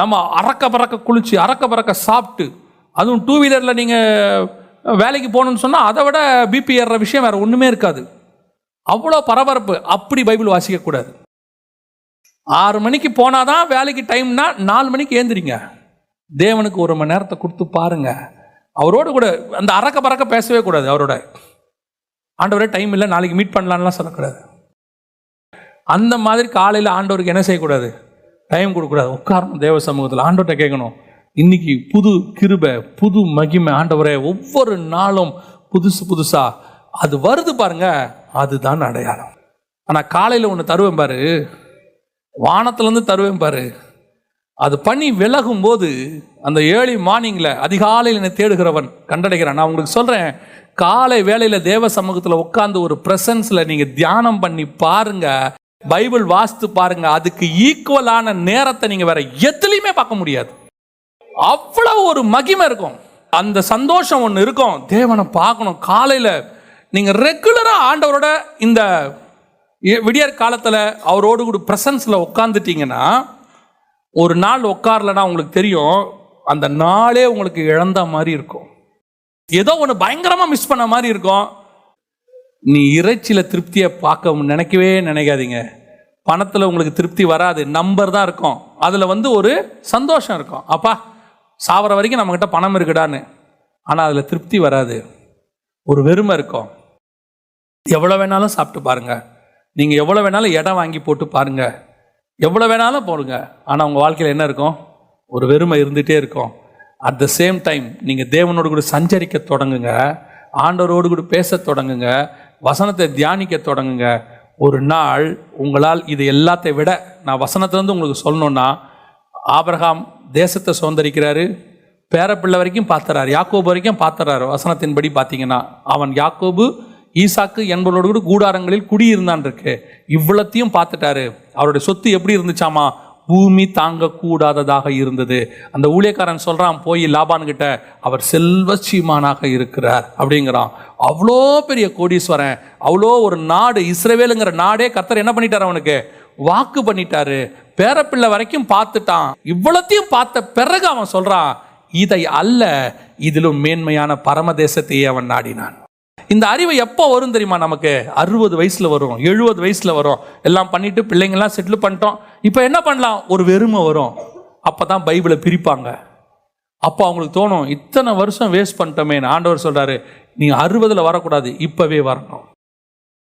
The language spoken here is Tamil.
நம்ம அறக்க பறக்க குளிச்சு அறக்க பறக்க சாப்பிட்டு அதுவும் டூ வீலரில் நீங்கள் வேலைக்கு போகணுன்னு சொன்னால் அதை விட பிபி ஏறுற விஷயம் வேறு ஒன்றுமே இருக்காது. அவ்வளோ பரபரப்பு. அப்படி பைபிள் வாசிக்கக்கூடாது ஆறு மணிக்கு போனாதான் வேலைக்கு டைம்னா நாலு மணிக்கு ஏந்திரிங்க. தேவனுக்கு ஒரு மணி நேரத்தை கொடுத்து பாருங்க. அவரோடு கூட அந்த அறக்க பறக்க பேசவே கூடாது அவரோட. ஆண்டவரே டைம் இல்லை நாளைக்கு மீட் பண்ணலான்லாம் சொல்லக்கூடாது. அந்த மாதிரி காலையில் ஆண்டவருக்கு என்ன செய்யக்கூடாது? டைம் கொடுக்கக்கூடாது. உட்காரணும் தேவ சமூகத்தில். ஆண்டவர்கிட்ட கேட்கணும். இன்னைக்கு புது கிருபை புது மகிமை ஆண்டவரே ஒவ்வொரு நாளும் புதுசு புதுசாக அது வருது பாருங்க அதுதான் அடையாளம். ஆனால் காலையில் ஒன்று தருவேன் பாரு. வானத்துலேருந்து தருவேன் பாரு. அது பண்ணி விலகும் போது அந்த ஏர்லி மார்னிங்கில் அதிகாலையில் என்னை தேடுகிறவன் கண்டடைகிறான். நான் உங்களுக்கு சொல்கிறேன் காலை வேளையில் தேவ சமூகத்தில் உட்காந்து ஒரு ப்ரெசன்ஸில் நீங்கள் தியானம் பண்ணி பாருங்கள் பைபிள் வாஸ்து பாருங்க அதுக்கு ஈக்குவலான நேரத்தை நீங்கள் வேற எதுலையுமே பார்க்க முடியாது. அவ்வளவு ஒரு மகிமை இருக்கும். அந்த சந்தோஷம் ஒன்று இருக்கும். தேவனை பார்க்கணும். காலையில் நீங்கள் ரெகுலராக ஆண்டவரோட இந்த விடியற் காலத்தில் அவரோடு கூட ப்ரெசன்ஸில் உட்காந்துட்டீங்கன்னா ஒரு நாள் உட்காரலன்னா உங்களுக்கு தெரியும் அந்த நாளே உங்களுக்கு இழந்த மாதிரி இருக்கும். ஏதோ ஒன்று பயங்கரமாக மிஸ் பண்ண மாதிரி இருக்கும். நீ இறைச்சியில் திருப்தியை பார்க்க நினைக்கவே நினைக்காதீங்க. பணத்தில் உங்களுக்கு திருப்தி வராது. நம்பர் தான் இருக்கும். அதில் வந்து ஒரு சந்தோஷம் இருக்கும். அப்பா சாவர வரைக்கும் நம்மக்கிட்ட பணம் இருக்குடான்னு. ஆனால் அதில் திருப்தி வராது. ஒரு வெறுமை இருக்கும். எவ்வளோ வேணாலும் சாப்பிட்டு பாருங்கள் நீங்கள் எவ்வளோ வேணாலும் இடம் வாங்கி போட்டு பாருங்க. எவ்வளோ வேணாலும் போடுங்க. ஆனால் உங்கள் வாழ்க்கையில் என்ன இருக்கும்? ஒரு வெறுமை இருந்துகிட்டே இருக்கும். அட் த சேம் டைம் நீங்கள் தேவனோடு கூட சஞ்சரிக்க தொடங்குங்க. ஆண்டவரோடு கூட பேச தொடங்குங்க. வசனத்தை தியானிக்க தொடங்குங்க. ஒரு நாள் உங்களால் இது எல்லாத்தை விட நான் வசனத்திலேருந்து உங்களுக்கு சொல்லணுன்னா ஆபிரகாம் தேசத்தை சுதந்திரிக்கிறாரு பேரப்பிள்ளை வரைக்கும் பார்த்துறாரு யாக்கோபு வரைக்கும் பார்த்துறாரு வசனத்தின்படி பார்த்தீங்கன்னா அவன் யாக்கோபு ஈசாக்கு என்பவரோடு கூட கூடாரங்களில் குடியிருந்தான் இருக்கு. இவ்வளத்தையும் பார்த்துட்டாரு அவருடைய சொத்து எப்படி இருந்துச்சாமா? பூமி தாங்கக்கூடாததாக இருந்தது. அந்த ஊழியக்காரன் சொல்கிறான் போய் லாபான்கிட்ட அவர் செல்வச்சீமானாக இருக்கிறார். அப்படிங்கிறான். அவ்வளோ பெரிய கோடீஸ்வரன் அவ்வளோ ஒரு நாடு இஸ்ரவேலுங்கிற நாடே கர்த்தர் என்ன பண்ணிட்டார் அவனுக்கு? வாக்கு பண்ணிட்டாரு. பேரப்பிள்ளை வரைக்கும் பார்த்துட்டான். இவ்வளத்தையும் பார்த்த பிறகு அவன் சொல்கிறான் இதை அல்ல இதிலும் மேன்மையான பரமதேசத்தையே அவன் நாடினான். இந்த அறிவு எப்போ வரும் தெரியுமா நமக்கு? அறுபது வயசில் வரும் எழுபது வயசில் வரும். எல்லாம் பண்ணிட்டு பிள்ளைங்கள்லாம் செட்டில் பண்ணிட்டோம். இப்போ என்ன பண்ணலாம்? ஒரு வெறுமை வரும். அப்போ தான் பைபிளை பிரிப்பாங்க. அப்போ அவங்களுக்கு தோணும் இத்தனை வருஷம் வேஸ்ட் பண்ணிட்டோமே ஆண்டவர் சொல்கிறாரு நீ அறுபதில் வரக்கூடாது இப்போவே வரணும்.